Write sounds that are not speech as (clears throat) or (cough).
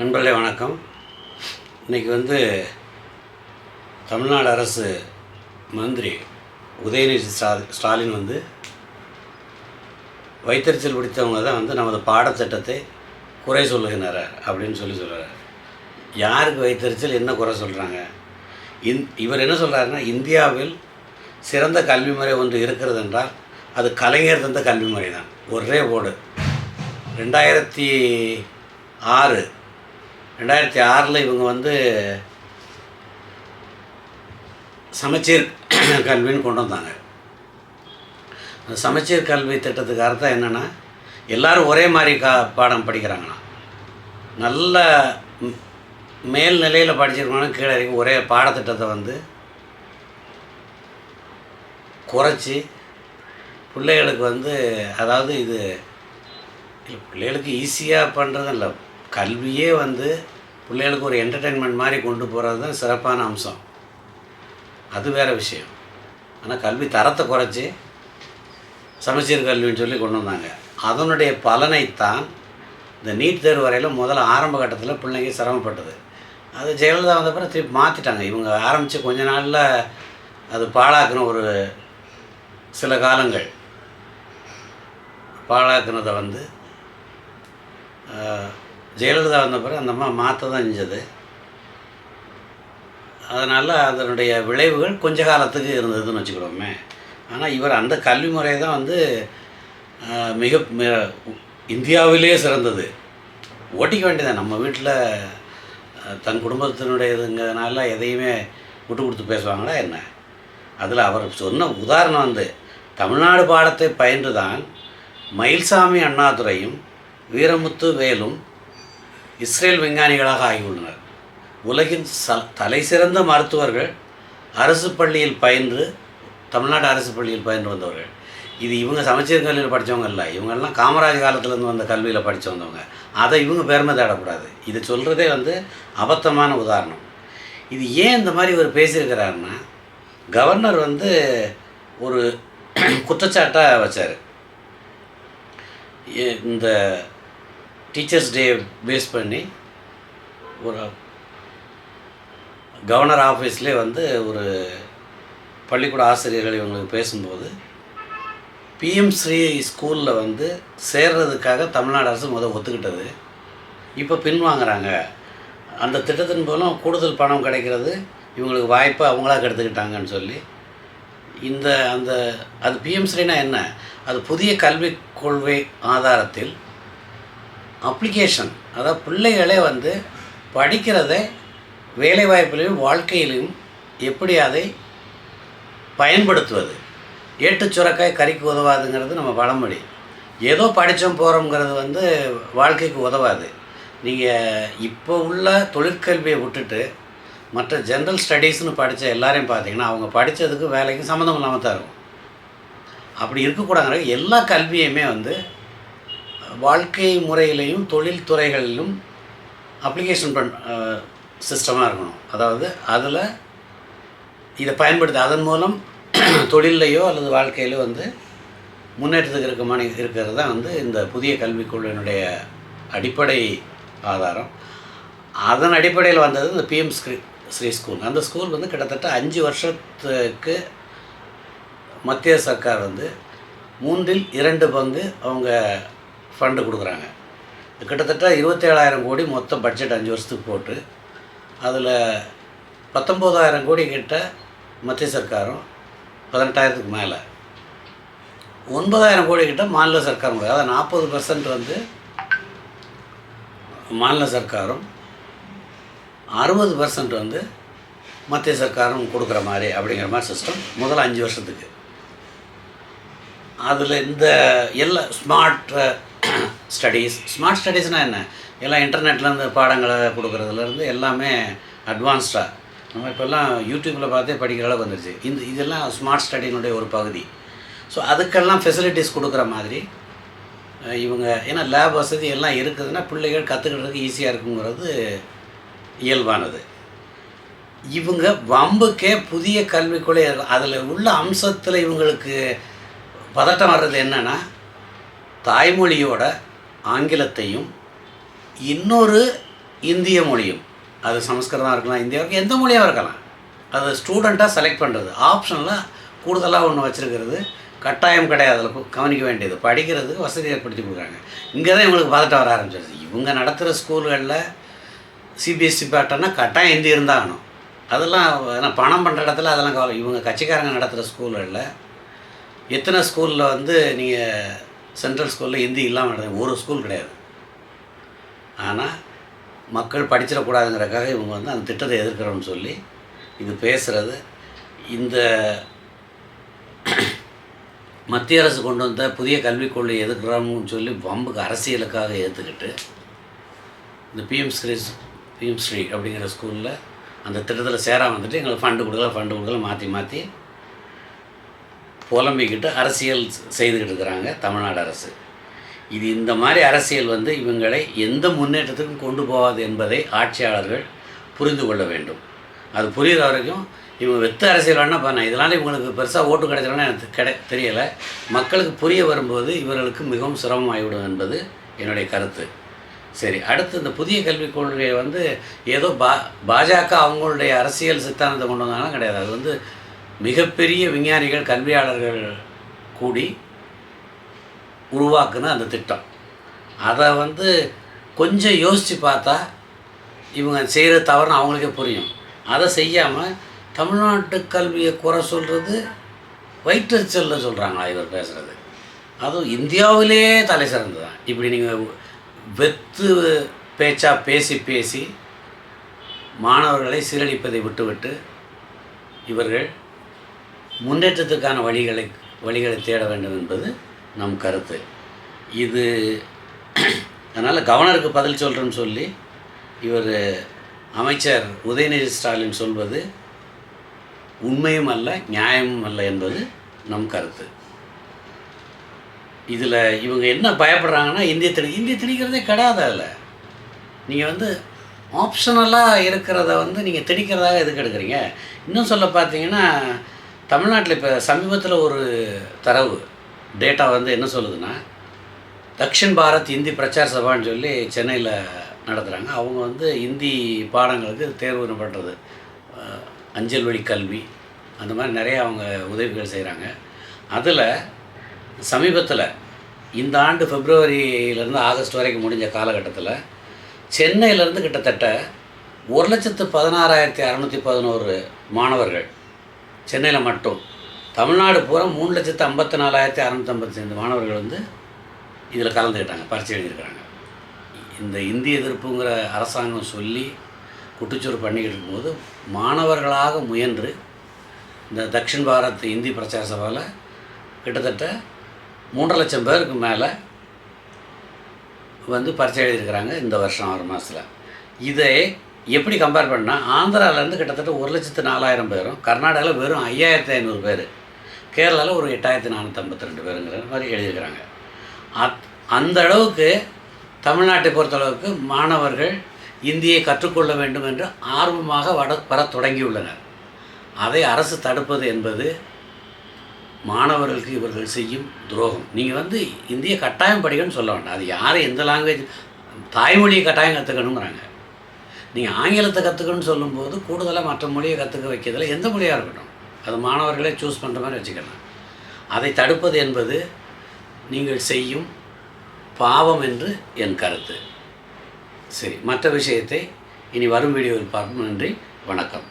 நண்பர்களே வணக்கம். இன்றைக்கி வந்து தமிழ்நாடு அரசு மந்திரி உதயநிதி ஸ்டா ஸ்டாலின் வந்து வைத்தறிச்சல் பிடித்தவங்க தான் வந்து நமது பாடத்திட்டத்தை குறை சொல்லுகின்றனர் அப்படின்னு சொல்லி சொல்கிறார் யாருக்கு வைத்தறிச்சல் என்ன குறை சொல்கிறாங்க இந் இவர் என்ன சொல்கிறாருன்னா இந்தியாவில் சிறந்த கல்வி முறை ஒன்று இருக்கிறது என்றால் அது கலைஞர் தந்த கல்வி முறை தான். ஒரே போர்டு. ரெண்டாயிரத்தி ஆறு ரெண்டாயிரத்தி ஆறில் இவங்க வந்து சமச்சீர் கல்வின்னு கொண்டு வந்தாங்க. அந்த சமச்சீர் கல்வி திட்டத்துக்கு அர்த்தம் என்னென்னா எல்லோரும் ஒரே மாதிரி கா பாடம் படிக்கிறாங்கண்ணா. நல்ல மேல் நிலையில் படிச்சிருக்கணும் கீழே வரைக்கும் ஒரே பாடத்திட்டத்தை வந்து குறைச்சி பிள்ளைகளுக்கு வந்து அதாவது இது பிள்ளைகளுக்கு ஈஸியாக பண்ணுறது இல்லை கல்வியே வந்து பிள்ளைகளுக்கு ஒரு என்டர்டெயின்மெண்ட் மாதிரி கொண்டு போகிறது தான் சிறப்பான அம்சம். அது வேறு விஷயம். ஆனால் கல்வி தரத்தை குறைச்சி சமச்சீர் கல்வின்னு சொல்லி கொண்டு வந்தாங்க. அதனுடைய பலனைத்தான் இந்த நீட் தேர்வு வரையில் முதல்ல ஆரம்ப கட்டத்தில் பிள்ளைங்க சிரமப்பட்டது. அது ஜெயலலிதா வந்த பிறகு திருப்பி மாற்றிட்டாங்க இவங்க ஆரம்பித்து கொஞ்ச நாளில் அது பாழாக்கின ஒரு சில காலங்கள். பாழாக்குனதை வந்து ஜெயலலிதா வந்த பிறகு அந்த அம்மா மாற்ற தான் செஞ்சது. அதனால் அதனுடைய விளைவுகள் கொஞ்ச காலத்துக்கு இருந்ததுன்னு வச்சுக்கிறோமே. ஆனால் இவர் அந்த கல்வி முறை தான் வந்து மிக இந்தியாவிலேயே சிறந்தது. ஓட்டிக்க வேண்டியதான் நம்ம வீட்டில் தன் குடும்பத்தினுடையதுங்கிறதுனால எதையுமே விட்டு கொடுத்து பேசுவாங்களா என்ன? அதில் அவர் சொன்ன உதாரணம் வந்து தமிழ்நாடு பாடத்தை பயின்று தான் மயில்சாமி அண்ணாதுரையும் வீரமுத்து வேலும் இஸ்ரேல் விஞ்ஞானிகளாக ஆகியுள்ளனர். உலகின் ச தலை சிறந்த மருத்துவர்கள் அரசு பள்ளியில் பயின்று தமிழ்நாடு அரசு பள்ளியில் பயின்று வந்தவர்கள். இது இவங்க சமச்சீர் கல்வியில் படித்தவங்க இல்லை. இவங்கெல்லாம் காமராஜ் காலத்துலேருந்து வந்த கல்வியில் படித்து வந்தவங்க அதை இவங்க பெருமை தேடக்கூடாது. இது சொல்கிறதே வந்து அபத்தமான உதாரணம். இது ஏன் இந்த மாதிரி இவர் பேசியிருக்கிறாருன்னா கவர்னர் வந்து ஒரு குற்றச்சாட்டாக வச்சார். ஏ- இந்த டீச்சர்ஸ் டே பேஸ் பண்ணி ஒரு கவர்னர் ஆஃபீஸ்லேயே வந்து ஒரு பள்ளிக்கூட ஆசிரியர்கள் இவங்களுக்கு பேசும்போது பிஎம் ஸ்ரீ ஸ்கூலில் வந்து சேர்றதுக்காக தமிழ்நாடு அரசு முதல் ஒத்துக்கிட்டது. இப்போ பின்வாங்குறாங்க அந்த திட்டத்தின் மூலம் கூடுதல் பணம் கிடைக்கிறது. இவங்களுக்கு வாய்ப்பை அவங்களா கெடுத்துக்கிட்டாங்கன்னு சொல்லி. இந்த அந்த அது பிஎம் ஸ்ரீனா என்ன? அது புதிய கல்விக் கொள்கை ஆதாரத்தில் அப்ளிகேஷன் அதாவது பிள்ளைகளே வந்து படிக்கிறதை வேலைவாய்ப்பிலையும் வாழ்க்கையிலும் எப்படி அதை பயன்படுத்துவது? ஏட்டு சுரக்காய் கறிக்கு உதவாதுங்கிறது நம்ம பழமொழி. ஏதோ படித்தோம் போகிறோங்கிறது வந்து வாழ்க்கைக்கு உதவாது. நீங்கள் இப்போ உள்ள தொழிற்கல்வியை விட்டுட்டு மற்ற ஜென்ரல் ஸ்டடீஸ்னு படித்த எல்லாரையும் பார்த்தீங்கன்னா அவங்க படித்ததுக்கு வேலைக்கும் சம்மந்தம் இல்லாமல் தான் இருக்கும். அப்படி இருக்கக்கூடாதுங்கிற எல்லா கல்வியுமே வந்து வாழ்க்கை முறையிலையும் தொழில் துறைகளிலும் அப்ளிகேஷன் பண் சிஸ்டமாக இருக்கணும். அதாவது அதில் இதை பயன்படுத்த அதன் மூலம் (clears throat) தொழிலையோ அல்லது வாழ்க்கையிலோ வந்து முன்னேற்றத்துக்கு இருக்கமான இருக்கிறது தான் வந்து இந்த புதிய கல்விக் கொள்கையினுடைய அடிப்படை ஆதாரம். அதன் அடிப்படையில் வந்தது இந்த பிஎம் ஸ்ரீ ஸ்ரீ ஸ்கூல் அந்த ஸ்கூல் வந்து கிட்டத்தட்ட அஞ்சு வருஷத்துக்கு மத்திய சர்க்கார் வந்து மூன்றில் இரண்டு பங்கு அவங்க ஃபண்டு கொடுக்குறாங்க. கிட்டத்தட்ட இருபத்தேழாயிரம் கோடி மொத்த பட்ஜெட் அஞ்சு வருஷத்துக்கு போட்டு அதில் பத்தொம்போதாயிரம் கோடி கிட்ட மத்திய சர்க்காரும் பதினெட்டாயிரத்துக்கு மேலே. ஒன்பதாயிரம் கோடி கிட்ட மாநில சர்க்காரும் கொடுக்குது. அதாவது நாற்பது பர்சன்ட் வந்து மாநில சர்க்காரும் அறுபது பர்சன்ட் வந்து மத்திய சர்க்காரும் கொடுக்குற மாதிரி அப்படிங்கிற மாதிரி சிஸ்டம் முதல் அஞ்சு வருஷத்துக்கு. அதில் இந்த எல்லா ஸ்மார்ட் ஸ்டடீஸ் ஸ்மார்ட் ஸ்டடீஸ்னால் என்ன? எல்லாம் இன்டர்நெட்லேருந்து பாடங்களை கொடுக்குறதுலேருந்து எல்லாமே அட்வான்ஸ்டாக நம்ம இப்போல்லாம் யூடியூப்பில் பார்த்தே படிக்கிற அளவுக்கு வந்துருச்சு. இந்த இதெல்லாம் ஸ்மார்ட் ஸ்டடியினுடைய ஒரு பகுதி. ஸோ அதுக்கெல்லாம் ஃபெசிலிட்டிஸ் கொடுக்குற மாதிரி இவங்க ஏன்னா லேப் வசதி எல்லாம் இருக்குதுன்னா பிள்ளைகள் கற்றுக்கிறதுக்கு ஈஸியாக இருக்குங்கிறது இயல்பானது. இவங்க வம்புக்கே புதிய கல்விக்குள்ளே அதில் உள்ள அம்சத்தில் இவங்களுக்கு பதட்டம் வர்றது என்னன்னா தாய்மொழியோட ஆங்கிலத்தையும் இன்னொரு இந்திய மொழியும். அது சமஸ்கிருதம் இருக்கலாம் இந்தியாவுக்கு எந்த மொழியாக இருக்கலாம். அது ஸ்டூடெண்ட்டாக செலக்ட் பண்ணுறது ஆப்ஷனில் கூடுதலாக ஒன்று வச்சுருக்கிறது. கட்டாயம் கிடையாது. அதில் கவனிக்க வேண்டியது. படிக்கிறதுக்கு வசதி ஏற்படுத்தி கொடுக்குறாங்க. இங்கே தான் இவங்களுக்கு பதட்டம் வர ஆரம்பிச்சிருது இவங்க நடத்துகிற ஸ்கூல்களில் சிபிஎஸ்சி பேட்டர்னா கட்டாயம் ஹிந்தி இருந்தாகணும். அதெல்லாம் ஏன்னா பணம் பண்ணுற இடத்துல அதெல்லாம் கவலை இவங்க கட்சிக்காரங்க நடத்துகிற ஸ்கூல்களில் எத்தனை ஸ்கூலில் வந்து நீங்கள் சென்ட்ரல் ஸ்கூலில் ஹிந்தி இல்லாமல் நடத்துங்க ஒரு ஸ்கூல் கிடையாது. ஆனால் மக்கள் படிச்சிடக்கூடாதுங்கிறக்காக இவங்க வந்து அந்த திட்டத்தை எதிர்க்கிறோம்னு சொல்லி இது பேசுகிறது இந்த மத்திய அரசு கொண்டு வந்த புதிய கல்விக் கொள்கையை எதிர்க்கிறோம்னு சொல்லி வம்புக்கு அரசியலுக்காக ஏற்றுக்கிட்டு இந்த பிஎம் ஸ்ரீ பிஎம் ஸ்ரீ அப்படிங்கிற ஸ்கூலில் அந்த திட்டத்தில் சேராக வந்துட்டு எங்களுக்கு ஃபண்டு கொடுக்கல ஃபண்டு கொடுக்கல மாற்றி மாற்றி புலம்பிக்கிட்டு அரசியல் செய்துக்கிட்டு இருக்கிறாங்க தமிழ்நாடு அரசு. இது இந்த மாதிரி அரசியல் வந்து இவங்களை எந்த முன்னேற்றத்துக்கும் கொண்டு போகாது என்பதை ஆட்சியாளர்கள் புரிந்து கொள்ள வேண்டும். அது புரியுற வரைக்கும் இவங்க வெத்த அரசியல் வேணால் பண்ண இதனால் இவங்களுக்கு பெருசாக ஓட்டு கிடைச்சிடலாம் எனக்கு கிடை தெரியலை. மக்களுக்கு புரிய வரும்போது இவர்களுக்கு மிகவும் சிரமமாகிவிடும் என்பது என்னுடைய கருத்து. சரி அடுத்து இந்த புதிய கல்விக் கொள்கையை வந்து ஏதோ பா பாஜக அவங்களுடைய அரசியல் சித்தாந்தத்தை கொண்டு வந்தாலும் கிடையாது. அது வந்து மிகப்பெரிய விஞ்ஞானிகள் கல்வியாளர்கள் கூடி உருவாக்குன அந்த திட்டம். அதை வந்து கொஞ்சம் யோசித்து பார்த்தா இவங்க செய்கிற தவறுன்னு அவங்களுக்கே புரியும். அதை செய்யாமல் தமிழ்நாட்டு கல்வியை குறை சொல்கிறது வயிற்றுச்சலில் சொல்கிறாங்களா இவர் பேசுகிறது அதுவும் இந்தியாவிலே தலை சிறந்து தான் இப்படி நீங்கள் வெத்து பேச்சாக பேசி பேசி மாணவர்களை சீரழிப்பதை விட்டுவிட்டு இவர்கள் முன்னேற்றத்துக்கான வழிகளை வழிகளை தேட வேண்டும் என்பது நம் கருத்து. இது அதனால் கவர்னருக்கு பதில் சொல்கிறேன்னு சொல்லி இவர் அமைச்சர் உதயநிதி ஸ்டாலின் சொல்வது உண்மையும் அல்ல நியாயமும் அல்ல என்பது நம் கருத்து. இதில் இவங்க என்ன பயப்படுறாங்கன்னா இந்திய திணி இந்திய திணிக்கிறதே கிடையாது அதில். நீங்கள் வந்து ஆப்ஷனலாக இருக்கிறத வந்து நீங்கள் திணிக்கிறதாக எதுக்கு எடுக்கிறீங்க? இன்னும் சொல்ல பார்த்தீங்கன்னா தமிழ்நாட்டில் இப்போ சமீபத்தில் ஒரு தரவு டேட்டா வந்து என்ன சொல்லுதுன்னா தக்ஷின் பாரத் இந்தி பிரச்சார சபான்னு சொல்லி சென்னையில் நடத்துகிறாங்க அவங்க வந்து இந்தி பாடங்களுக்கு தேர்வு பண்ணுறது அஞ்சல் வழி கல்வி அந்த மாதிரி நிறைய அவங்க உதவிகள் செய்கிறாங்க. அதில் சமீபத்தில் இந்த ஆண்டு பிப்ரவரியிலேருந்து ஆகஸ்ட் வரைக்கும் முடிஞ்ச காலகட்டத்தில் சென்னையிலேருந்து கிட்டத்தட்ட ஒரு லட்சத்து பதினாறாயிரத்தி அறநூற்றி பதினோரு மாணவர்கள் சென்னையில் மட்டும். தமிழ்நாடு பூரா மூணு லட்சத்து ஐம்பத்தி நாலாயிரத்தி அறநூற்றி ஐம்பத்தி ஐந்து மாணவர்கள் வந்து இதில் கலந்துக்கிட்டாங்க பரிசு எழுதியிருக்கிறாங்க. இந்த இந்திய எதிர்ப்புங்கிற அரசாங்கம் சொல்லி குட்டுச்சூறு பண்ணிக்கிட்டு இருக்கும்போது மாணவர்களாக முயன்று இந்த தக்ஷின் பாரத் இந்தி பிரச்சார சபாவில் கிட்டத்தட்ட மூன்றரை லட்சம் பேருக்கு மேலே வந்து பரிச்சை எழுதியிருக்கிறாங்க இந்த வருஷம் ஆறு மாதத்தில் இதை எப்படி கம்பேர் பண்ணால் ஆந்திராவிலேருந்து கிட்டத்தட்ட ஒரு லட்சத்து நாலாயிரம் பேரும் கர்நாடகாவில் வெறும் ஐயாயிரத்தி ஐநூறு பேர் கேரளாவில் ஒரு எட்டாயிரத்தி நானூற்றம்பத்தி ரெண்டு பேருங்கிற மாதிரி எழுதியிருக்கிறாங்க. அத் அந்த அளவுக்கு தமிழ்நாட்டை பொறுத்தளவுக்கு மாணவர்கள் இந்தியை கற்றுக்கொள்ள வேண்டும் என்று ஆர்வமாக வட வரத் தொடங்கியுள்ளனர். அதை அரசு தடுப்பது என்பது மாணவர்களுக்கு இவர்கள் செய்யும் துரோகம். நீங்கள் வந்து இந்திய கட்டாயம் படிக்கணும்னு சொல்ல வேண்டாம். அது யார் எந்த லாங்குவேஜ் தாய்மொழியை கட்டாயம் கற்றுக்கணுங்கிறாங்க நீங்கள் ஆங்கிலத்தை கற்றுக்கணும்னு சொல்லும்போது கூடுதலாக மற்ற மொழியை கற்றுக்க வைக்கிறதுல எந்த மொழியாக இருக்கட்டும். அது மாணவர்களே சூஸ் பண்ணுற மாதிரி வச்சுக்கலாம். அதை தடுப்பது என்பது நீங்கள் செய்யும் பாவம் என்று என் கருத்து. சரி மற்ற விஷயத்தை இனி வரும் வீடியோவில் பார்ப்போம். நன்றி வணக்கம்.